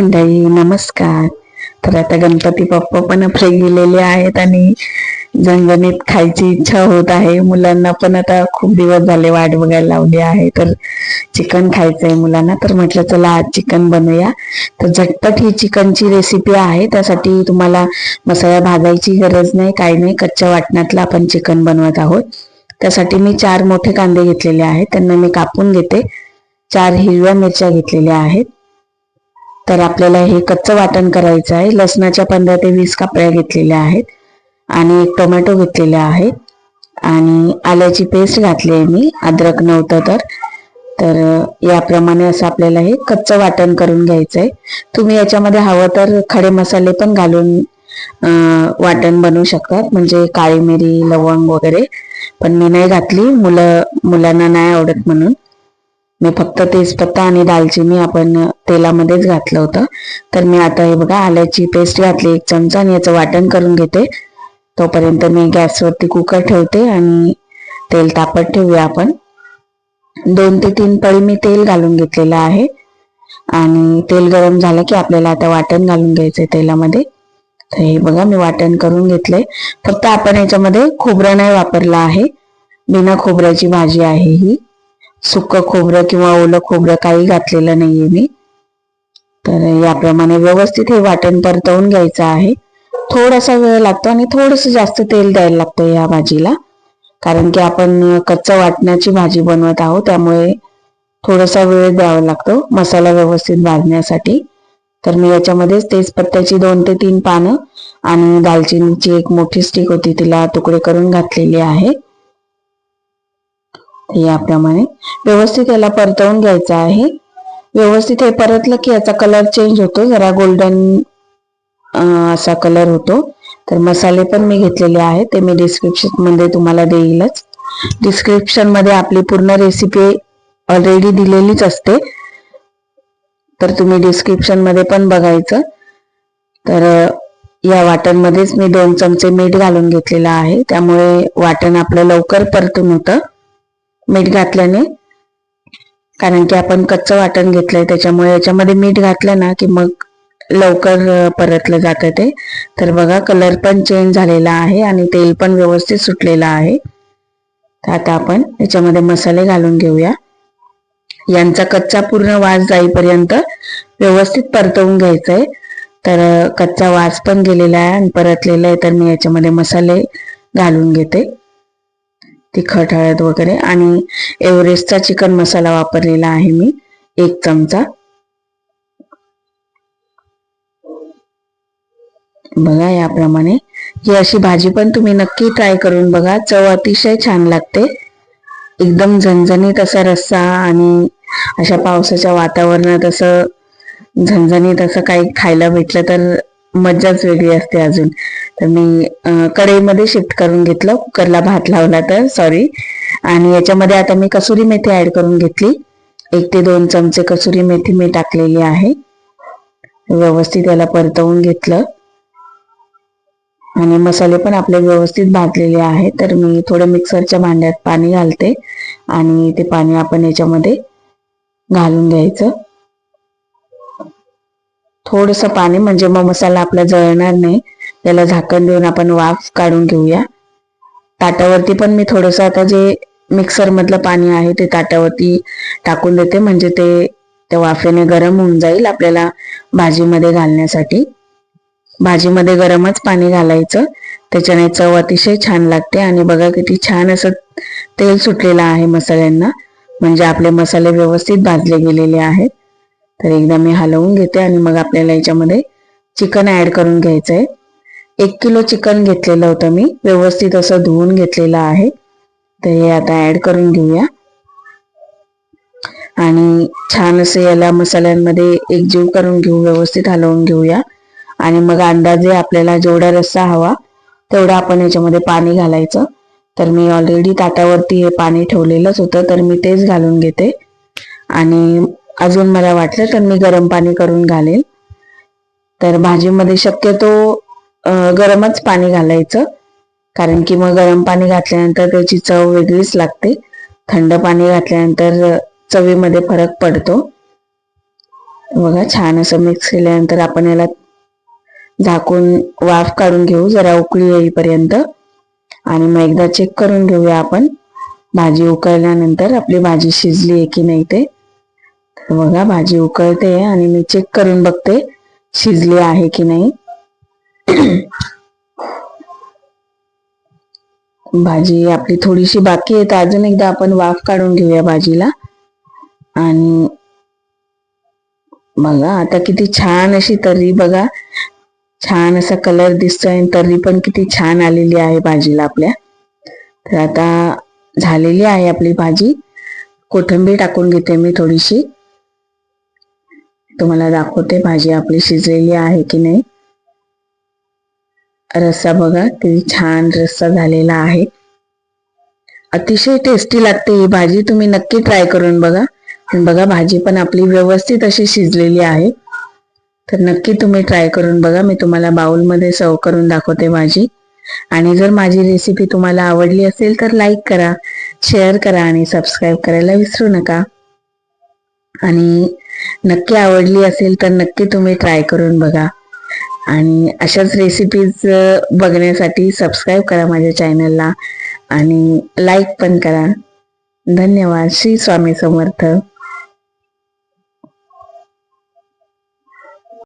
मंडळी नमस्कार. तर आता गणपती बाप्पा पण फ्रे गेलेले आहेत आणि झणझणीत खायची इच्छा होत आहे. मुलांना पण आता खूप दिवस झाले वाट बघायला लावली आहे. तर चिकन खायचंय मुलांना. तर म्हटलं चला आज चिकन बनवूया. तर झटपट ही चिकनची रेसिपी आहे. त्यासाठी तुम्हाला मसाला भाजायची गरज नाही काही नाही. कच्च्या वाटणातलं आपण चिकन बनवत आहोत. त्यासाठी मी चार मोठे कांदे घेतलेले आहेत. त्यांना मी कापून घेते. चार हिरव्या मिरच्या घेतलेल्या आहेत. तर आपल्याला हे कच्चं वाटण करायचं आहे. लसणाच्या पंधरा ते वीस कापड्या घेतलेल्या आहेत आणि एक टोमॅटो घेतलेला आहे. आणि आल्याची पेस्ट घातली आहे मी अद्रक नव्हतं तर. तर याप्रमाणे असं आपल्याला हे कच्चं वाटण करून घ्यायचं आहे तुम्ही याच्यामध्ये हवं तर खडे मसाले पण घालून वाटण बनवू शकतात. म्हणजे काळी मिरी लवंग वगैरे. पण मी नाही घातली. मुलं मुलांना नाही आवडत म्हणून. मी फक्त तेजपत्ता आणि दालचिनी आपण तेलामध्येच घातलं होतं. तर मी आता हे बघा आल्याची पेस्ट घातली एक चमचा आणि याचं वाटण करून घेते. तोपर्यंत मी गॅसवरती कुकर ठेवते आणि तेल तापत ठेवूया आपण. दोन ते तीन पळी मी तेल घालून घेतलेलं आहे. आणि तेल गरम झालं की आपल्याला आता वाटण घालून घ्यायचंय तेलामध्ये. तर हे बघा मी वाटण करून घेतलंय. फक्त आपण याच्यामध्ये खोबरं नाही वापरलं आहे. बिना खोबऱ्याची भाजी आहे ही. सुक खोबरं किंवा ओलं खोबरं काही घातलेलं नाहीये मी. तर याप्रमाणे व्यवस्थित हे वाटण परतवून घ्यायचं आहे. थोडासा वेळ लागतो आणि थोडस जास्त तेल द्यायला लागतं या भाजीला. कारण की आपण कच्चा वाटण्याची भाजी बनवत आहोत त्यामुळे थोडासा वेळ द्यावा लागतो मसाला व्यवस्थित भाजण्यासाठी. तर मी याच्यामध्येच तेजपत्त्याची दोन ते तीन पानं आणि दालचिनीची एक मोठी स्टिक होती तिला तुकडे करून घातलेली आहे. याप्रमाणे व्यवस्थित याला परतवून घ्यायचं आहे. व्यवस्थित हे परतलं की याचा कलर चेंज होतो. जरा गोल्डन असा कलर होतो. तर मसाले पण मी घेतलेले आहेत. ते मी डिस्क्रिप्शनमध्ये तुम्हाला देईलच. डिस्क्रिप्शनमध्ये आपली पूर्ण रेसिपी ऑलरेडी दिलेलीच असते. तर तुम्ही डिस्क्रिप्शनमध्ये पण बघायचं. तर या वाटणमध्येच मी दोन चमचे मीठ घालून घेतलेलं आहे. त्यामुळे वाटण आपलं लवकर परतून होतं. मीठ घातल्याने. कारण की आपण कच्चं वाटण घेतलंय त्याच्यामुळे याच्यामध्ये मीठ घातलं ना की मग लवकर परतलं जातं ते. तर बघा कलर पण चेंज झालेला आहे आणि तेल पण व्यवस्थित सुटलेलं आहे. तर आता आपण याच्यामध्ये मसाले घालून घेऊया. यांचा कच्चा पूर्ण वास जाईपर्यंत व्यवस्थित परतवून घ्यायचा आहे तर कच्चा वास पण गेलेला आहे आणि परतलेला आहे तर मी याच्यामध्ये मसाले घालून घेते. तिखट हळद वगैरे. आणि एव्हरेस्टचा चिकन मसाला वापरलेला आहे मी एक चमचा. बघा याप्रमाणे. ही अशी भाजी पण तुम्ही नक्की ट्राय करून बघा. चव अतिशय छान लागते. एकदम झणझणीत असा रस्सा आणि अशा पावसाच्या वातावरणात असं झणझणीत असं काही खायला भेटलं तर मज्जाच वेगळी असते अजून. तर मी कढईमध्ये शिफ्ट करून घेतलं. कुकरला भात लावला तर सॉरी आणि याच्यामध्ये आता मी कसुरी मेथी ऍड करून घेतली. एक ते दोन चमचे कसुरी मेथी मी टाकलेली आहे. व्यवस्थित याला परतवून घेतलं. आणि मसाले पण आपले व्यवस्थित भाजलेले आहेत. तर मी थोडं मिक्सरच्या भांड्यात पाणी घालते. आणि ते पाणी आपण याच्यामध्ये घालून घ्यायचं. थोडस पाणी म्हणजे मग मसाला आपला जळणार नाही. त्याला झाकण देऊन आपण वाफ काढून घेऊया. ताटावरती पण मी थोडस आता जे मिक्सर मधलं पाणी आहे ते ताटावरती टाकून देते. म्हणजे ते त्या वाफेने गरम होऊन जाईल आपल्याला भाजीमध्ये घालण्यासाठी. भाजीमध्ये गरमच पाणी घालायचं. त्याच्याने चव अतिशय छान लागते. आणि बघा किती छान असं तेल सुटलेलं आहे मसाल्यांना. म्हणजे आपले मसाले व्यवस्थित भाजले गेलेले आहेत. तर एकदा मी हलवून घेते आणि मग आपल्याला याच्यामध्ये चिकन ऍड करून घ्यायचं आहे एक किलो चिकन घेतलेलं होतं मी. व्यवस्थित असं धुवून घेतलेलं आहे. तर हे आता ऍड करून घेऊया. आणि छान असे याला मसाल्यांमध्ये एकजीव करून घेऊ व्यवस्थित हलवून घेऊया. आणि मग अंदाजे आपल्याला जेवढा रस्सा हवा तेवढा आपण याच्यामध्ये पाणी घालायचं. तर मी ऑलरेडी ताटावरती हे पाणी ठेवलेलंच होतं तर मी तेच घालून घेते. आणि अजून मला वाटलं तर मी गरम पाणी करून घालेल. तर भाजीमध्ये शक्यतो गरमच पाणी घालायचं. कारण की मग गरम पाणी घातल्यानंतर त्याची चव वेगळीच लागते. थंड पाणी घातल्यानंतर चवीमध्ये फरक पडतो. बघा छान असं मिक्स केल्यानंतर आपण याला झाकून वाफ काढून घेऊ जरा उकळी येईपर्यंत. आणि मग एकदा चेक करून घेऊया आपण. भाजी उकळल्यानंतर आपली भाजी शिजली आहे की नाही ते. बघा भाजी उकळते आणि मी चेक करून बघते शिजली आहे की नाही. भाजी आपली थोडीशी बाकी आहे तर अजून एकदा आपण वाफ काढून घेऊया भाजीला. आणि बघा आता किती छान अशी तर्री बघा. छान असा कलर दिसतोय आणि तर्री पण किती छान आलेली आहे भाजीला आपल्या. तर आता झालेली आहे आपली भाजी. कोथिंबीर टाकून घेते मी थोडीशी. तुम्हाला दाखवते भाजी आपली शिजलेली आहे की नाही. रस्सा बघा किती छान रस्सा झालेला आहे. अतिशय टेस्टी लागते ही भाजी तुम्ही नक्की ट्राय करून बघा. बघा भाजी पण आपली व्यवस्थित अशी शिजलेली आहे. तर नक्की तुम्ही ट्राय करून बघा मी तुम्हाला बाउलमध्ये सर्व करून दाखवते भाजी. आणि जर माझी रेसिपी तुम्हाला आवडली असेल तर लाईक करा शेअर करा आणि सबस्क्राईब करायला विसरू नका. आणि नक्की आवडली असेल तर नक्की तुम्ही ट्राय करून बघा. आणि अशाच रेसिपीज बघण्यासाठी सबस्क्राईब करा माझ्या चॅनलला आणि लाईक पण करा. धन्यवाद. श्री स्वामी समर्थ.